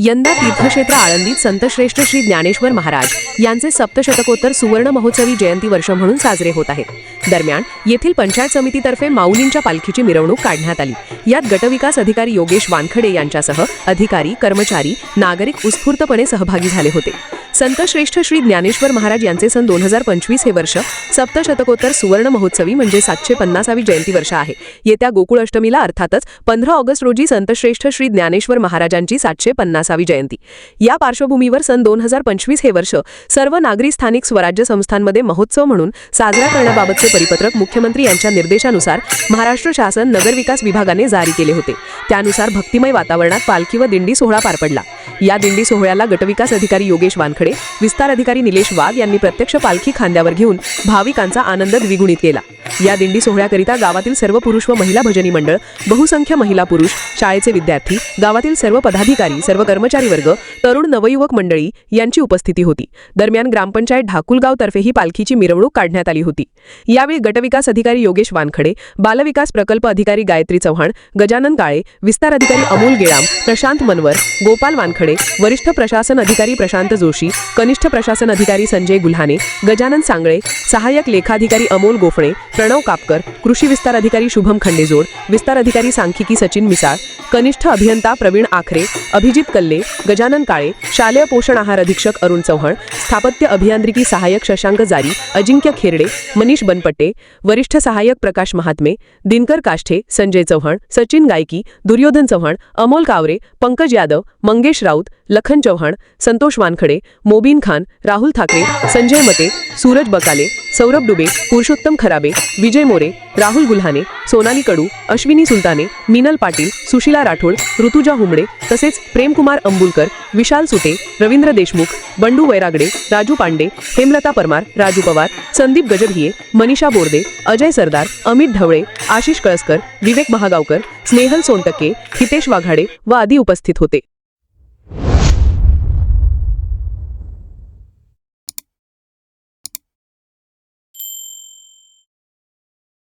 यंदा तीर्थक्षेत्र आळंदीत संतश्रेष्ठ श्री ज्ञानेश्वर महाराज यांचे सप्तशतकोत्तर सुवर्ण महोत्सवी जयंती वर्ष म्हणून साजरे होत आहेत. दरम्यान येथील पंचायत समितीतर्फे माऊलींच्या पालखीची मिरवणूक काढण्यात आली. यात गटविकास अधिकारी योगेश वानखडे यांच्यासह अधिकारी कर्मचारी नागरिक उत्स्फूर्तपणे सहभागी झाले होते. संतश्रेष्ठ श्री ज्ञानेश्वर महाराज यांचे सन दोन हजार पंचवीस हे वर्ष सप्तशतकोत्तर सुवर्ण महोत्सवी म्हणजे सातशे पन्नासावी जयंती वर्ष आहे. येत्या गोकुळ अष्टमीला अर्थातच पंधरा ऑगस्ट रोजी संतश्रेष्ठ श्री ज्ञानेश्वर महाराजांची सातशे पन्नासावी जयंती. या पार्श्वभूमीवर सन दोन हजार पंचवीस हे वर्ष सर्व नागरी स्थानिक स्वराज्य संस्थांमध्ये महोत्सव म्हणून साजरा करण्याबाबतचे परिपत्रक मुख्यमंत्री यांच्या निर्देशानुसार महाराष्ट्र शासन नगरविकास विभागाने जारी केले होते. त्यानुसार भक्तिमय वातावरणात पालखी व दिंडी सोहळा पार पडला. या दिंडी सोहळ्याला गटविकास अधिकारी योगेश वानखडे विस्तार अधिकारी निलेश वाघ यांनी प्रत्यक्ष पालखी खांद्यावर घेऊन भाविकांचा आनंद द्विगुणित केला. या दिंडी सोहळ्याकरिता गावातील सर्व पुरुष व महिला भजनी मंडळ बहुसंख्य महिला पुरुष शाळेचे विद्यार्थी गावातील सर्व पदाधिकारी सर्व कर्मचारी वर्ग तरुण नवयुवक मंडळी यांची उपस्थिती होती. दरम्यान ग्रामपंचायत ढाकुलगाव तर्फे ही पालखीची मिरवणूक काढण्यात आली होती. यावेळी गटविकास अधिकारी योगेश वानखडे बालविकास प्रकल्प अधिकारी गायत्री चव्हाण गजानन काळे विस्तार अधिकारी अमोल गेळाम प्रशांत मनवर गोपाल वानखडे वरिष्ठ प्रशासन अधिकारी प्रशांत जोशी कनिष्ठ प्रशासन अधिकारी संजय गुल्हाने गजानन सांगळे सहाय्यक लेखाधिकारी अमोल गोफणे प्रणव कापकर कृषी विस्तार अधिकारी शुभम खंडेजोड विस्तार अधिकारी सांख्यिकी सचिन मिसाळ कनिष्ठ अभियंता प्रवीण आखरे अभिजित कल्ले गजानन काळे शालेय पोषण आहार अधीक्षक अरुण चव्हाण स्थापत्य अभियांत्रिकी सहाय्यक शशांक जारी अजिंक्य खेरडे मनीष बनपट्टे वरिष्ठ सहाय्यक प्रकाश महात्मे दिनकर काष्ठे संजय चव्हाण सचिन गायकी दुर्योधन चव्हाण अमोल कावरे पंकज यादव मंगेश राऊत लखन चव्हाण संतोष वानखडे मोबीन खान राहुल ठाकरे संजय मते सूरज बकाले सौरभ डुबे पुरुषोत्तम खराबे विजय मोरे राहुल गुल्हाने सोनाली कडू अश्विनी सुलताने मिनल पाटील सुशिला राठोड ऋतुजा हुंबडे तसेच प्रेमकुमार अंबुलकर विशाल सुटे रवींद्र देशमुख बंडू वैरागडे राजू पांडे हेमलता परमार राजू पवार संदीप गजभिये मनीषा बोर्दे अजय सरदार अमित ढवळे आशिष कळसकर विवेक महागावकर स्नेहल सोनटक्के हितेश वाघाडे व आदी उपस्थित होते.